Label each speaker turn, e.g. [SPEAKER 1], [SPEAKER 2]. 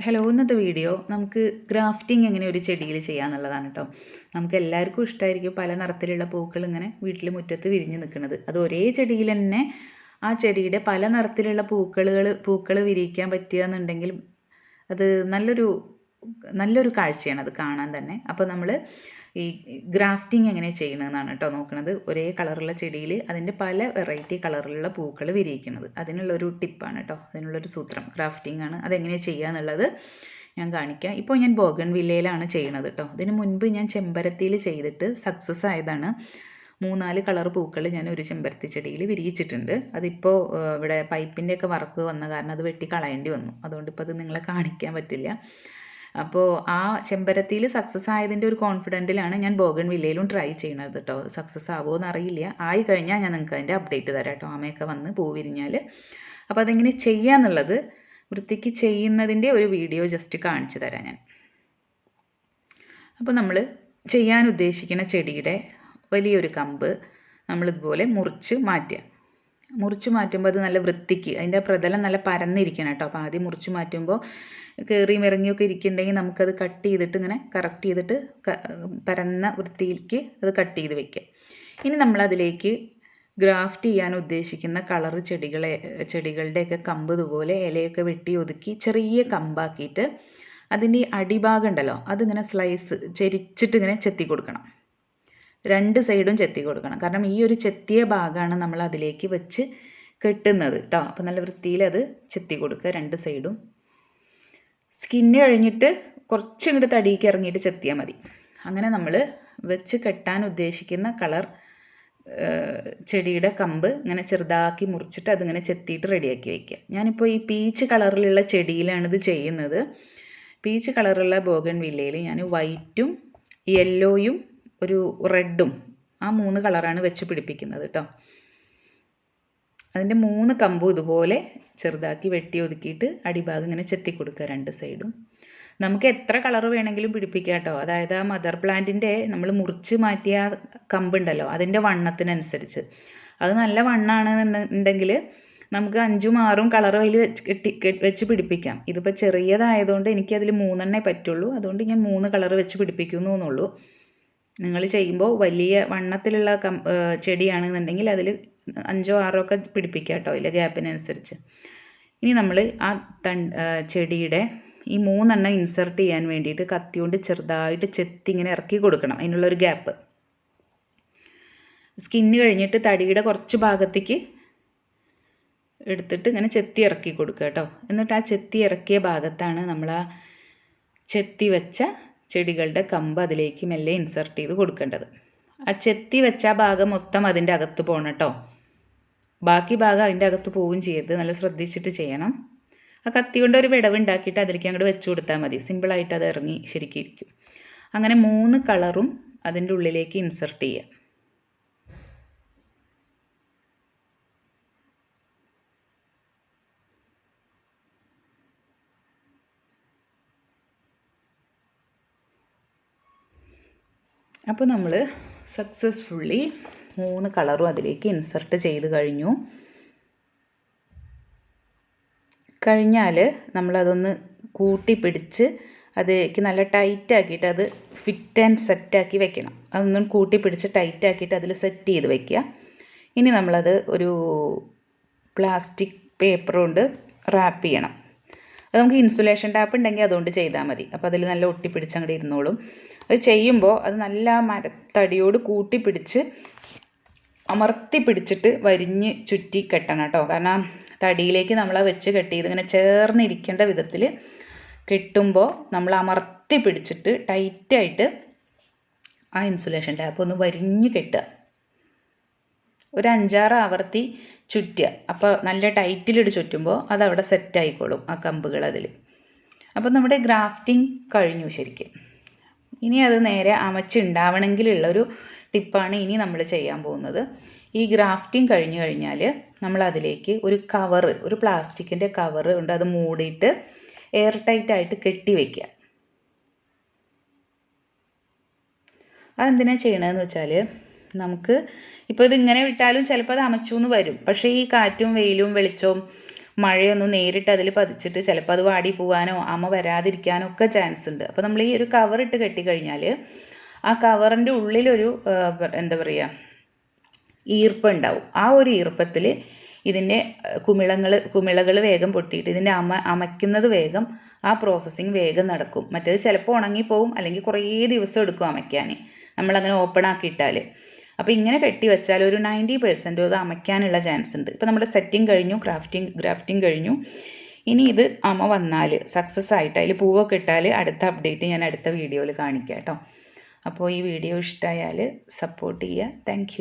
[SPEAKER 1] Hello ഇന്നത്തെ video നമുക്ക് grafting എങ്ങനെ ഒരു ചെടിയിൽ ചെയ്യാന്നുള്ളതാണ് കേട്ടോ നമുക്ക് എല്ലാവർക്കും ഇഷ്ടമായിരിക്കും പല നിറത്തിലുള്ള പൂക്കൾ ഇങ്ങനെ വീട്ടിൽ മുറ്റത്ത് വിരിഞ്ഞ് നിൽക്കുന്നത് അത് ഒരേ ചെടിയിൽ തന്നെ ആ ചെടിയുടെ പല നിറത്തിലുള്ള പൂക്കളുകൾ പൂക്കൾ വിരിയിക്കാൻ പറ്റുക എന്നുണ്ടെങ്കിൽ അത് നല്ലൊരു നല്ലൊരു കാഴ്ചയാണ് അത് കാണാൻ തന്നെ. അപ്പോൾ നമ്മൾ ഈ ഗ്രാഫ്റ്റിംഗ് എങ്ങനെ ചെയ്യണമെന്നാണ് കേട്ടോ നോക്കുന്നത് ഒരേ കളറുള്ള ചെടിയിൽ അതിന്റെ പല വെറൈറ്റി കളറിലുള്ള പൂക്കൾ വിരിയിക്കുന്നത് അതിനുള്ളൊരു ടിപ്പാണ് കേട്ടോ അതിനുള്ളൊരു സൂത്രം. ഗ്രാഫ്റ്റിംഗ് ആണ് അതെങ്ങനെ ചെയ്യുക എന്നുള്ളത് ഞാൻ കാണിക്കാം. ഇപ്പോൾ ഞാൻ ബോഗൺ വില്ലയിലാണ് ചെയ്യണത് കേട്ടോ അതിന് മുൻപ് ഞാൻ ചെമ്പരത്തിയിൽ ചെയ്തിട്ട് സക്സസ് ആയതാണ്. മൂന്നാൽ കളർ പൂക്കൾ ഞാൻ ഒരു ചെമ്പരത്തി ചെടിയിൽ വിരിയിച്ചിട്ടുണ്ട്. അതിപ്പോൾ ഇവിടെ പൈപ്പിന്റെയൊക്കെ വർക്ക് വന്ന കാരണം അത് വെട്ടി കളയേണ്ടി വന്നു. അതുകൊണ്ട് ഇപ്പോൾ അത് നിങ്ങളെ കാണിക്കാൻ പറ്റില്ല. അപ്പോൾ ആ ചെമ്പരത്തിയിൽ സക്സസ് ആയതിന്റെ ഒരു കോൺഫിഡന്റിലാണ് ഞാൻ ബോഗൺ വില്ലയിലും ട്രൈ ചെയ്യണത് കേട്ടോ സക്സസ് ആവുമോ എന്നറിയില്ല ആയി കഴിഞ്ഞാൽ ഞാൻ നിങ്ങൾക്ക് അതിന്റെ അപ്ഡേറ്റ് തരാം കേട്ടോ ആമയൊക്കെ വന്ന് പൂ വിരിഞ്ഞാൽ അപ്പോൾ അതെങ്ങനെ ചെയ്യാന്നുള്ളത് വൃത്തിക്ക് ചെയ്യുന്നതിന്റെ ഒരു വീഡിയോ ജസ്റ്റ് കാണിച്ചു തരാം ഞാൻ. അപ്പോൾ നമ്മൾ ചെയ്യാൻ ഉദ്ദേശിക്കുന്ന ചെടിയുടെ വലിയൊരു കമ്പ് നമ്മളിതുപോലെ മുറിച്ച് മാറ്റുക. മുറിച്ച് മാറ്റുമ്പോൾ അത് നല്ല വൃത്തിക്ക് അതിന്റെ പ്രതലം നല്ല പരന്നിരിക്കണം കേട്ടോ. അപ്പോൾ ആദ്യം മുറിച്ച് മാറ്റുമ്പോൾ കയറിയും ഇറങ്ങിയൊക്കെ ഇരിക്കുന്നുണ്ടെങ്കിൽ നമുക്കത് കട്ട് ചെയ്തിട്ട് ഇങ്ങനെ കറക്റ്റ് ചെയ്തിട്ട് പരന്ന വൃത്തിയിലേക്ക് അത് കട്ട് ചെയ്ത് വെക്കുക. ഇനി നമ്മളതിലേക്ക് ഗ്രാഫ്റ്റ് ചെയ്യാൻ ഉദ്ദേശിക്കുന്ന കളർ ചെടികളെ ചെടികളുടെയൊക്കെ കമ്പ് ഇതുപോലെ ഇലയൊക്കെ വെട്ടി ഒതുക്കി ചെറിയ കമ്പാക്കിയിട്ട് അതിന്റെ അടിഭാഗം ഉണ്ടല്ലോ അതിങ്ങനെ സ്ലൈസ് ചെരിച്ചിട്ട് ഇങ്ങനെ ചെത്തി കൊടുക്കണം. രണ്ട് സൈഡും ചെത്തി കൊടുക്കണം. കാരണം ഈ ഒരു ചെത്തിയ ഭാഗമാണ് നമ്മൾ അതിലേക്ക് വെച്ച് കെട്ടുന്നത് കേട്ടോ അപ്പോൾ നല്ല വൃത്തിയിൽ അത് ചെത്തി കൊടുക്കുക രണ്ട് സൈഡും. സ്കിന്ന് കഴിഞ്ഞിട്ട് കുറച്ചും ഇങ്ങോട്ട് ഇറങ്ങിയിട്ട് ചെത്തിയാൽ മതി. അങ്ങനെ നമ്മൾ വെച്ച് കെട്ടാൻ ഉദ്ദേശിക്കുന്ന കളർ ചെടിയുടെ കമ്പ് ഇങ്ങനെ ചെറുതാക്കി മുറിച്ചിട്ട് അതിങ്ങനെ ചെത്തിയിട്ട് റെഡിയാക്കി വയ്ക്കുക ഞാനിപ്പോൾ ഈ പീച്ച് കളറിലുള്ള ചെടിയിലാണ് ഇത് ചെയ്യുന്നത്. പീച്ച് കളറുള്ള ബോഗൻ വില്ലയിൽ ഞാൻ വൈറ്റും യെല്ലോയും ഒരു റെഡും ആ മൂന്ന് കളറാണ് വെച്ച് പിടിപ്പിക്കുന്നത് കേട്ടോ അതിന്റെ മൂന്ന് കമ്പും ഇതുപോലെ ചെറുതാക്കി വെട്ടി ഒതുക്കിയിട്ട് അടിഭാഗം ഇങ്ങനെ ചെത്തി കൊടുക്കുക രണ്ട് സൈഡും നമുക്ക് എത്ര കളർ വേണമെങ്കിലും പിടിപ്പിക്കാം കേട്ടോ അതായത് ആ മദർ പ്ലാന്റിന്റെ നമ്മൾ മുറിച്ച് മാറ്റിയ കമ്പുണ്ടല്ലോ അതിന്റെ വണ്ണത്തിനനുസരിച്ച്. അത് നല്ല വണ്ണാണെന്നുണ്ടെങ്കിൽ നമുക്ക് അഞ്ചും ആറും കളർ അതിൽ വെച്ച് കെട്ടി വെച്ച് പിടിപ്പിക്കാം. ഇതിപ്പോൾ ചെറിയതായതുകൊണ്ട് എനിക്കതിൽ മൂന്നെണ്ണേ പറ്റുള്ളൂ. അതുകൊണ്ട് ഞാൻ മൂന്ന് കളർ വെച്ച് പിടിപ്പിക്കുന്നു എന്നുള്ളൂ നിങ്ങൾ ചെയ്യുമ്പോൾ വലിയ വണ്ണത്തിലുള്ള കം ചെടിയാണെന്നുണ്ടെങ്കിൽ അതിൽ അഞ്ചോ ആറോ ഒക്കെ പിടിപ്പിക്കുക കേട്ടോ ഇല്ല ഗ്യാപ്പിനനുസരിച്ച്. ഇനി നമ്മൾ ആ തൺ ചെടിയുടെ ഈ മൂന്നെണ്ണം ഇൻസെർട്ട് ചെയ്യാൻ വേണ്ടിയിട്ട് കത്തി കൊണ്ട് ചെറുതായിട്ട് ചെത്തി ഇങ്ങനെ ഇറക്കി കൊടുക്കണം അതിനുള്ളൊരു ഗ്യാപ്പ് സ്കിന്ന് കഴിഞ്ഞിട്ട് തടിയുടെ കുറച്ച് ഭാഗത്തേക്ക് എടുത്തിട്ട് ഇങ്ങനെ ചെത്തി ഇറക്കി കൊടുക്കുക കേട്ടോ. എന്നിട്ട് ആ ചെത്തി ഇറക്കിയ ഭാഗത്താണ് നമ്മൾ ആ ചെത്തി വെച്ച ചെടികളുടെ കമ്പ് അതിലേക്ക് മെല്ലെ ഇൻസെർട്ട് ചെയ്ത് കൊടുക്കേണ്ടത്. ആ ചെത്തി വെച്ച ഭാഗം മൊത്തം അതിന്റെ അകത്ത് പോകണം കേട്ടോ ബാക്കി ഭാഗം അതിന്റെ അകത്ത് പോവുകയും ചെയ്യരുത്. നല്ല ശ്രദ്ധിച്ചിട്ട് ചെയ്യണം. ആ കത്തി കൊണ്ട് ഒരു വിടവ് ഉണ്ടാക്കിയിട്ട് അതിലേക്ക് അങ്ങോട്ട് വെച്ച് കൊടുത്താൽ മതി. സിമ്പിളായിട്ട് അത് ഇറങ്ങി ശരിക്കും ഇരിക്കും. അങ്ങനെ മൂന്ന് കളറും അതിന്റെ ഉള്ളിലേക്ക് ഇൻസെർട്ട് ചെയ്യുക. അപ്പോൾ നമ്മൾ സക്സസ്ഫുള്ളി മൂന്ന് കളറും അതിലേക്ക് ഇൻസെർട്ട് ചെയ്ത് കഴിഞ്ഞു. കഴിഞ്ഞാൽ നമ്മളതൊന്ന് കൂട്ടി പിടിച്ച് അതിലേക്ക് നല്ല ടൈറ്റാക്കിയിട്ട് അത് ഫിറ്റ് ആൻഡ് സെറ്റാക്കി വെക്കണം. അതൊന്നും കൂട്ടി പിടിച്ച് അതിൽ സെറ്റ് ചെയ്ത് വെക്കുക. ഇനി നമ്മളത് ഒരു പ്ലാസ്റ്റിക് പേപ്പർ കൊണ്ട് റാപ്പ് ചെയ്യണം. അത് നമുക്ക് ഇൻസുലേഷൻ ടാപ്പ് ഉണ്ടെങ്കിൽ അതുകൊണ്ട് ചെയ്താൽ മതി. അപ്പോൾ അതിൽ നല്ല ഒട്ടിപ്പിടിച്ച് അങ്ങോട്ട് ഇരുന്നോളും. അത് ചെയ്യുമ്പോൾ അത് നല്ല മരത്തടിയോട് കൂട്ടി പിടിച്ച് അമർത്തി പിടിച്ചിട്ട് വരിഞ്ഞ് ചുറ്റി കെട്ടണം കേട്ടോ. കാരണം തടിയിലേക്ക് നമ്മൾ വെച്ച് കെട്ടി ഇതിങ്ങനെ ചേർന്നിരിക്കേണ്ട വിധത്തിൽ കെട്ടുമ്പോൾ നമ്മൾ അമർത്തി പിടിച്ചിട്ട് ടൈറ്റായിട്ട് ആ ഇൻസുലേഷൻ ടാപ്പ് ഒന്ന് വരിഞ്ഞ് കെട്ടുക. ഒരു അഞ്ചാറ് ആവർത്തി ചുറ്റുക. അപ്പോൾ നല്ല ടൈറ്റിലിട്ട് ചുറ്റുമ്പോൾ അതവിടെ സെറ്റ് ആയിക്കോളും ആ കമ്പുകൾ അതിൽ. അപ്പോൾ നമ്മുടെ ഗ്രാഫ്റ്റിംഗ് കഴിഞ്ഞു ശരിക്കും. ഇനി അത് നേരെ അമച്ചുണ്ടാവണമെങ്കിലുള്ളൊരു ടിപ്പാണ് ഇനി നമ്മൾ ചെയ്യാൻ പോകുന്നത്. ഈ ഗ്രാഫ്റ്റിംഗ് കഴിഞ്ഞു കഴിഞ്ഞാൽ നമ്മൾ അതിലേക്ക് ഒരു കവറ് ഒരു പ്ലാസ്റ്റിക്കിന്റെ കവറ് ഉണ്ട് അത് മൂടിയിട്ട് എയർ ടൈറ്റ് ആയിട്ട് കെട്ടി വയ്ക്കുക അതെന്തിനാണ് ചെയ്യണതെന്ന് വെച്ചാൽ നമുക്ക് ഇപ്പോൾ ഇതിങ്ങനെ വിട്ടാലും ചിലപ്പോൾ അത് അമച്ചു എന്ന് വരും. പക്ഷേ ഈ കാറ്റും വെയിലും വെളിച്ചവും മഴയൊന്നും നേരിട്ട് അതിൽ പതിച്ചിട്ട് ചിലപ്പോൾ അത് വാടി പോകാനോ അമ വരാതിരിക്കാനോ ഒക്കെ ചാൻസ് ഉണ്ട്. അപ്പോൾ നമ്മൾ ഈ ഒരു കവർ ഇട്ട് കെട്ടിക്കഴിഞ്ഞാൽ ആ കവറിന്റെ ഉള്ളിലൊരു എന്താ പറയുക ഈർപ്പം ഉണ്ടാവും. ആ ഒരു ഈർപ്പത്തിൽ ഇതിന്റെ കുമിളങ്ങൾ കുമിളകൾ വേഗം പൊട്ടിയിട്ട് ഇതിന്റെ അമ അമയ്ക്കുന്നത് വേഗം ആ പ്രോസസ്സിങ് വേഗം നടക്കും. മറ്റേത് ചിലപ്പോൾ ഉണങ്ങിപ്പോവും അല്ലെങ്കിൽ കുറേ ദിവസം എടുക്കും അമയ്ക്കാൻ നമ്മളങ്ങനെ ഓപ്പൺ ആക്കിയിട്ടാൽ അപ്പോൾ ഇങ്ങനെ കെട്ടി വെച്ചാൽ ഒരു നയന്റി പെർസെന്റ് അത് അമയ്ക്കാനുള്ള ചാൻസ് ഉണ്ട്. ഇപ്പോൾ നമ്മുടെ സെറ്റിംഗ് കഴിഞ്ഞു ക്രാഫ്റ്റിംഗ് ഗ്രാഫ്റ്റിംഗ് കഴിഞ്ഞു. ഇനി ഇത് അമ വന്നാൽ സക്സസ് ആയിട്ട് അതിൽ പൂവൊക്കെ ഇട്ടാൽ അടുത്ത അപ്ഡേറ്റ് ഞാൻ അടുത്ത വീഡിയോയിൽ കാണിക്കാം കേട്ടോ. അപ്പോൾ ഈ വീഡിയോ ഇഷ്ടമായാൽ സപ്പോർട്ട് ചെയ്യുക. താങ്ക്